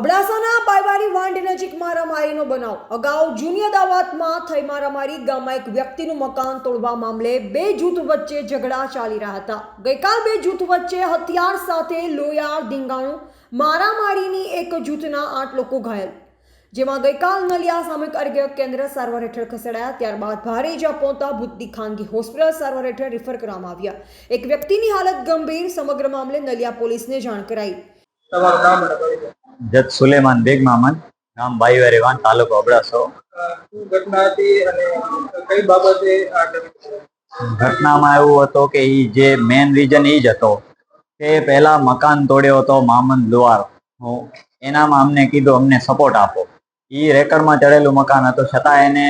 અબડાસાના બાયવારી વાંડ નજીક મારામારીનો બનાવ. અગાઉ જૂની અદાવતમાં થઈ મારામારી ગામમાં એક વ્યક્તિનું મકાન તોડવા મામલે બે જૂથ વચ્ચે ઝઘડા ચાલી રહ્યા હતા. ગઈકાલ બે જૂથ વચ્ચે હથિયાર સાથે લોયાર ધીંગાણું મારામારીની એક જૂથના આઠ લોકો ઘાયલ. જેમાં ગઈકાલ નલિયા સામૂહિક આરોગ્ય કેન્દ્ર સારવાર હેઠળ ખસેડાયા. ત્યારબાદ ભારે ઇજા પહોંચતા ભૂતની ખાનગી હોસ્પિટલ સારવાર હેઠળ રિફર કરવામાં આવ્યા. એક વ્યક્તિની હાલત ગંભીર, સમગ્ર મામલે નલિયા પોલીસને જાણ કરાઈ. જત સુલેમાન બેગ મામન ગામ બાઈવારીવાન તાલુકો અબડાસો. ઘટનામાં એવું હતું કે એ જે મેન રીઝન એ જ હતો કે પહેલા મકાન તોડ્યો હતો મામન દ્વાર એનામાં અમને કીધું અમને સપોર્ટ આપો. એ રેકર્ડમાં ચડેલું મકાન હતું છતાં એને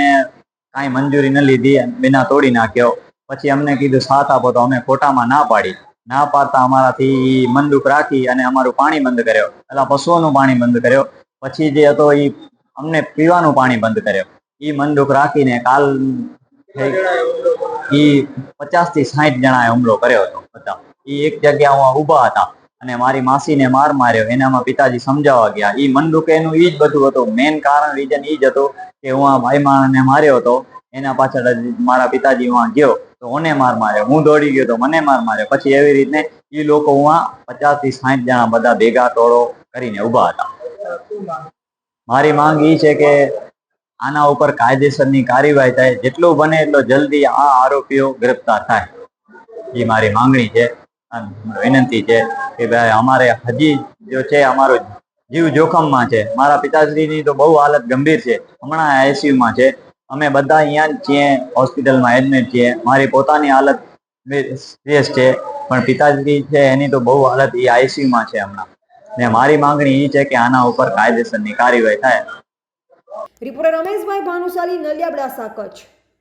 કાંઈ મંજૂરી ન લીધી બિના તોડી નાખ્યો. પછી અમને કીધું સાથ આપો તો અમે ખોટામાં ના પાડી. ના પાડતા અમારાથી ઈ મંદુક રાખી અને અમારું પાણી બંધ કર્યો. પેલા પશુઓનું પાણી બંધ કર્યો. પછી જે હતો એ અમને પીવાનું પાણી બંધ કર્યો. એ મંદુક રાખીને કાલ? ઈ પચાસથી સાહીઠ જણાએ હુમલો કર્યો હતો બધા. એ એક જગ્યા ઊભા હતા અને મારી માસીને માર માર્યો. એનામાં પિતાજી સમજાવવા ગયા. એ ઈ મંદુકેનું એ જ બધું હતું. મેન કારણ રીઝન એ જ હતું કે હું આ ભાઈ માણસને માર્યો હતો. એના પાછળ મારા પિતાજી વાં ગયો. તો ઓને માર માર્યો. હું દોડી ગયો તો મને માર માર્યો. પછી એવી રીતે એ લોકો પચાસથી સાઠ જણા બધા ભેગા ટોળો કરીને ઊભા હતા. મારી માંગ એ છે કે આના ઉપર કાયદેસરની કાર્યવાહી થાય. જેટલું બને એટલો જલ્દી આ આરોપીઓ ગ્રેપ્તાર થાય. એ મારી માંગણી છે. વિનંતી છે કે ભાઈ અમારે હજી જો છે, અમારો જીવ જોખમમાં છે. મારા પિતાશ્રીની તો બહુ હાલત ગંભીર છે. હમણાં આઈસીયુમાં છે. અમે બધા અહીંયા જ છીએ, હોસ્પિટલમાં એડમિટ છીએ. મારી પોતાની હાલત સિરિયસ છે, પણ પિતાજી છે, એની તો બહુ હાલત એ આઈસીયુમાં છે હમણાં. ને મારી માંગણી એ છે કે આના ઉપર કાયદેસરની કાર્યવાહી થાય. રિપોર્ટર રમેશભાઈ ભાનુશાલી નલિયાબડા કચ્છ.